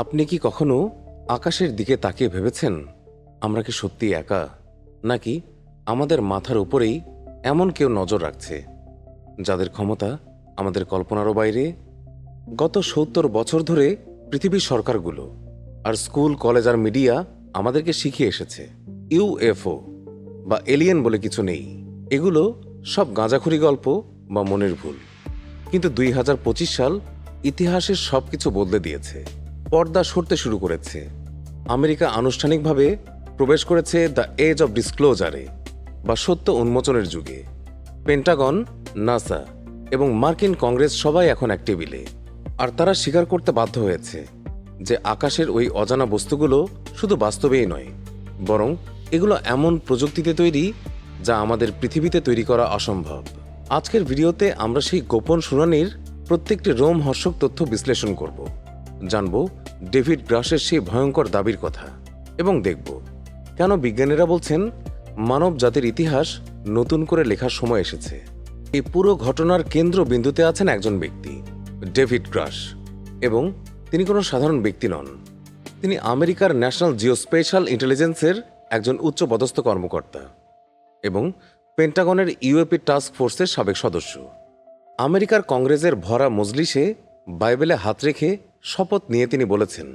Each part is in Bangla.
আপনি কি কখনো আকাশের দিকে তাকিয়ে ভেবেছেন, আমরা কি সত্যি একা? নাকি আমাদের মাথার উপরেই এমন কেউ নজর রাখছে, যাদের ক্ষমতা আমাদের কল্পনারও বাইরে? গত সত্তর বছর ধরে পৃথিবীর সরকারগুলো আর স্কুল, কলেজ আর মিডিয়া আমাদেরকে শিখিয়ে এসেছে। ইউএফও বা এলিয়েন বলে কিছু নেই। এগুলো সব গাঁজাখুরি গল্প বা মনের ভুল। কিন্তু দুই হাজার পঁচিশ সাল ইতিহাসের সব কিছু বদলে দিয়েছে। পর্দা সরতে শুরু করেছে। আমেরিকা আনুষ্ঠানিকভাবে প্রবেশ করেছে দ্য এজ অব ডিসক্লোজারে বা সত্য উন্মোচনের যুগে। পেন্টাগন, নাসা এবং মার্কিন কংগ্রেস সবাই এখন এক টেবিলে। আর তারা স্বীকার করতে বাধ্য হয়েছে যে আকাশের ওই অজানা বস্তুগুলো শুধু বাস্তবেই নয়, বরং এগুলো এমন প্রযুক্তিতে তৈরি যা আমাদের পৃথিবীতে তৈরি করা অসম্ভব। আজকের ভিডিওতে আমরা সেই গোপন শুনানির প্রত্যেকটি রোমহর্ষক তথ্য বিশ্লেষণ করব। জানব ডেভিড গ্রাসের সেই ভয়ঙ্কর দাবির কথা এবং দেখব কেন বিজ্ঞানীরা বলছেন মানব জাতির ইতিহাস নতুন করে লেখার সময় এসেছে। এই পুরো ঘটনার কেন্দ্রবিন্দুতে আছেন একজন ব্যক্তি, ডেভিড গ্রাস, এবং তিনি কোনো সাধারণ ব্যক্তি নন। তিনি আমেরিকার ন্যাশনাল জিওস্পেশাল ইন্টেলিজেন্সের একজন উচ্চপদস্থ কর্মকর্তা এবং পেন্টাগনের ইউএপি টাস্ক ফোর্সের সাবেক সদস্য। আমেরিকার কংগ্রেসের ভরা মজলিসে বাইবেলে হাত রেখে শপথ নিয়ে তিনি বলেছেন,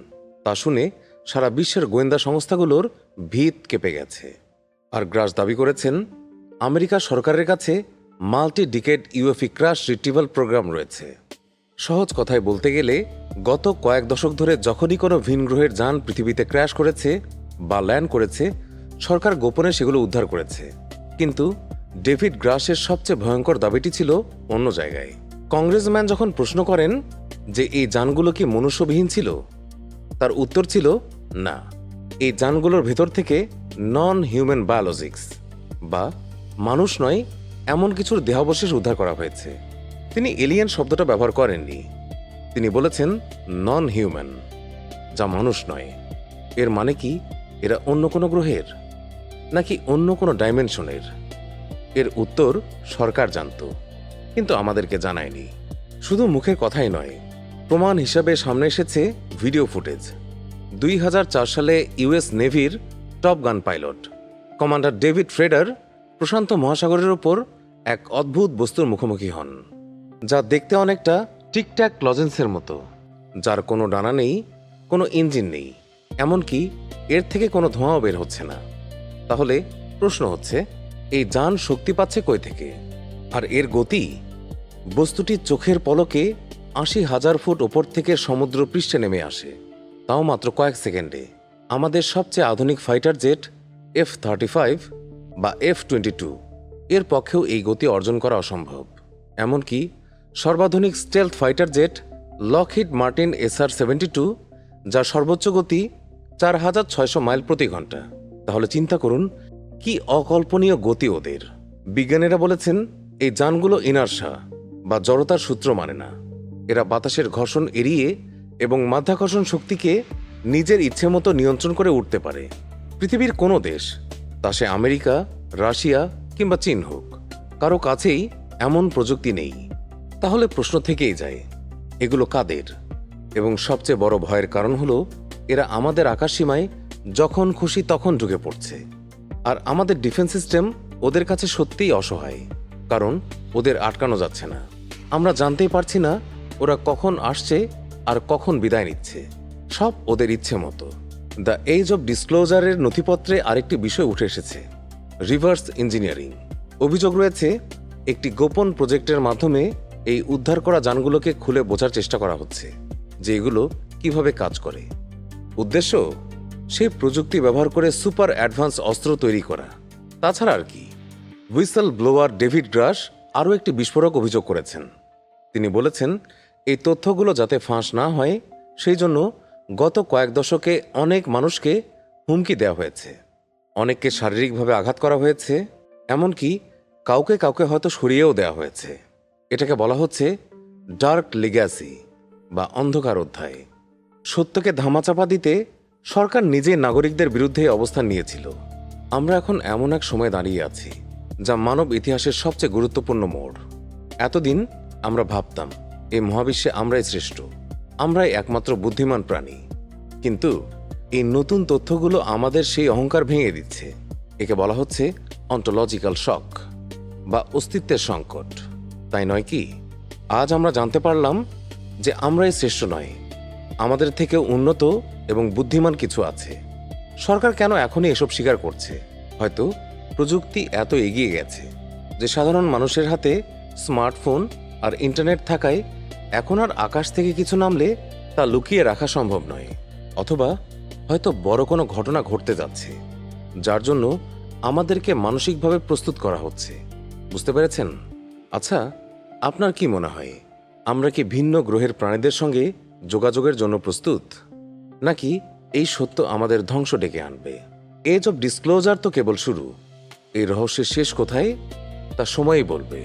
তা শুনে সারা বিশ্বের গোয়েন্দা সংস্থাগুলোর ভিত কেঁপে গেছে। আর গ্রাস দাবি করেছেন, আমেরিকা সরকারের কাছে multi decade UFO crash retrieval program রয়েছে। সহজ কথায় বলতে গেলে, গত কয়েক দশক ধরে যখনই কোনো ভিন গ্রহের যান পৃথিবীতে ক্র্যাশ করেছে বা ল্যান্ড করেছে, সরকার গোপনে সেগুলো উদ্ধার করেছে। কিন্তু ডেভিড গ্রাসের সবচেয়ে ভয়ঙ্কর দাবিটি ছিল অন্য জায়গায়। কংগ্রেসম্যান যখন প্রশ্ন করেন যে এই যানগুলো কি মনুষ্যবিহীন ছিল? তার উত্তর ছিল না। এই যানগুলোর ভেতর থেকে নন হিউম্যান বায়োলজিক্স বা মানুষ নয়, এমন কিছুর দেহাবশেষ উদ্ধার করা হয়েছে। তিনি এলিয়েন শব্দটা ব্যবহার করেননি। তিনি বলেছেন নন হিউম্যান যা মানুষ নয়। এর মানে কি? এরা অন্য কোনো গ্রহের? নাকি অন্য কোনো ডাইমেনশনের এর উত্তর সরকার জানত, কিন্তু আমাদেরকে জানায়নি। শুধু মুখের কথাই নয় প্রমাণ হিসাবে সামনে এসেছে ভিডিও ফুটেজ। দুই হাজার চার সালে US নেভির top gun pilot. Commander David Fravor প্রশান্ত মহাসাগরের ওপর এক অদ্ভুত বস্তুর মুখোমুখি হন, যা দেখতে অনেকটা টিকট্যাক লজেন্সের মতো, যার কোনো ডানা নেই, কোনো ইঞ্জিন নেই, এমনকি এর থেকে কোনো ধোঁয়াও বের হচ্ছে না। তাহলে প্রশ্ন হচ্ছে, এই যান শক্তি পাচ্ছে কই থেকে? আর এর গতি? বস্তুটি চোখের পলকে আশি হাজার ফুট ওপর থেকে সমুদ্র পৃষ্ঠে নেমে আসে। তাও মাত্র কয়েক সেকেন্ডে। আমাদের সবচেয়ে আধুনিক fighter jet F thirty five বা এফ টোয়েন্টি টু। এর পক্ষেও এই গতি অর্জন করা অসম্ভব। এমনকি সর্বাধুনিক stealth fighter jet Lockheed Martin SR seventy two, যার সর্বোচ্চ গতি চার হাজার ছয়শো মাইল প্রতি ঘণ্টা। তাহলে চিন্তা করুন, কি অকল্পনীয় গতি ওদের। বিজ্ঞানীরা বলেছেন, এই যানগুলো ইনার্সা বা জড়তার সূত্র মানে না। এরা বাতাসের ঘর্ষণ এড়িয়ে এবং মাধ্যাকর্ষণ শক্তিকে নিজের ইচ্ছে মতো নিয়ন্ত্রণ করে উঠতে পারে। পৃথিবীর কোনো দেশ, তা সে আমেরিকা, রাশিয়া কিংবা চীন হোক, কারও কাছেই এমন প্রযুক্তি নেই। তাহলে প্রশ্ন থেকেই যায়, এগুলো কাদের? এবং সবচেয়ে বড় ভয়ের কারণ হলো, এরা আমাদের আকাশসীমায় যখন খুশি তখন ঢুকে পড়ছে। আর আমাদের ডিফেন্স সিস্টেম ওদের কাছে সত্যিই অসহায়, কারণ ওদের আটকানো যাচ্ছে না। আমরা জানতেই পারছি না ওরা কখন আসছে আর কখন বিদায় নিচ্ছে। সব ওদের ইচ্ছে মতো। দ্য এজ অব ডিসক্লোজারের নথিপত্রে আরেকটি বিষয় উঠে এসেছে। Reverse engineering. অভিযোগ রয়েছে, একটি গোপন প্রজেক্টের মাধ্যমে এই উদ্ধার করা যানগুলোকে খুলে বোঝার চেষ্টা করা হচ্ছে, যে এগুলো কীভাবে কাজ করে। উদ্দেশ্য, সেই প্রযুক্তি ব্যবহার করে সুপার অ্যাডভান্স অস্ত্র তৈরি করা। তাছাড়া আর কি। হুইসেল ব্লোয়ার ডেভিড গ্রাস আরও একটি বিস্ফোরক অভিযোগ করেছেন। তিনি বলেছেন, এই তথ্যগুলো যাতে ফাঁস না হয়, সেই জন্য গত কয়েক দশকে অনেক মানুষকে হুমকি দেওয়া হয়েছে। অনেককে শারীরিকভাবে আঘাত করা হয়েছে, এমনকি কাউকে কাউকে হয়তো সরিয়েও দেওয়া হয়েছে। এটাকে বলা হচ্ছে ডার্ক লিগ্যাসি বা অন্ধকার অধ্যায়। সত্যকে ধামাচাপা দিতে সরকার নিজে নাগরিকদের বিরুদ্ধে অবস্থান নিয়েছিল। আমরা এখন এমন এক সময় দাঁড়িয়ে আছি, যা মানব ইতিহাসের সবচেয়ে গুরুত্বপূর্ণ মোড়। এতদিন আমরা ভাবতাম এই মহাবিশ্বে আমরাই শ্রেষ্ঠ। আমরাই একমাত্র বুদ্ধিমান প্রাণী। কিন্তু এই নতুন তথ্যগুলো আমাদের সেই অহংকার ভেঙে দিচ্ছে। একে বলা হচ্ছে অন্টোলজিক্যাল শক বা অস্তিত্বের সংকট। তাই নয় কি? আজ আমরা জানতে পারলাম যে আমরাই শ্রেষ্ঠ নয়। আমাদের থেকে উন্নত এবং বুদ্ধিমান কিছু আছে। সরকার কেন এখনই এসব স্বীকার করছে? হয়তো প্রযুক্তি এত এগিয়ে গেছে যে সাধারণ মানুষের হাতে স্মার্টফোন আর ইন্টারনেট থাকায় এখন আর আকাশ থেকে কিছু নামলে তা লুকিয়ে রাখা সম্ভব নয়। অথবা হয়তো বড় কোনো ঘটনা ঘটতে যাচ্ছে, যার জন্য আমাদেরকে মানসিকভাবে প্রস্তুত করা হচ্ছে। বুঝতে পেরেছেন? আচ্ছা আপনার কি মনে হয়, আমরা কি ভিন্ন গ্রহের প্রাণীদের সঙ্গে যোগাযোগের জন্য প্রস্তুত? নাকি এই সত্য আমাদের ধ্বংস ডেকে আনবে? এজ অব ডিসক্লোজার তো কেবল শুরু। এই রহস্যের শেষ কোথায়? তা সময়ই বলবে।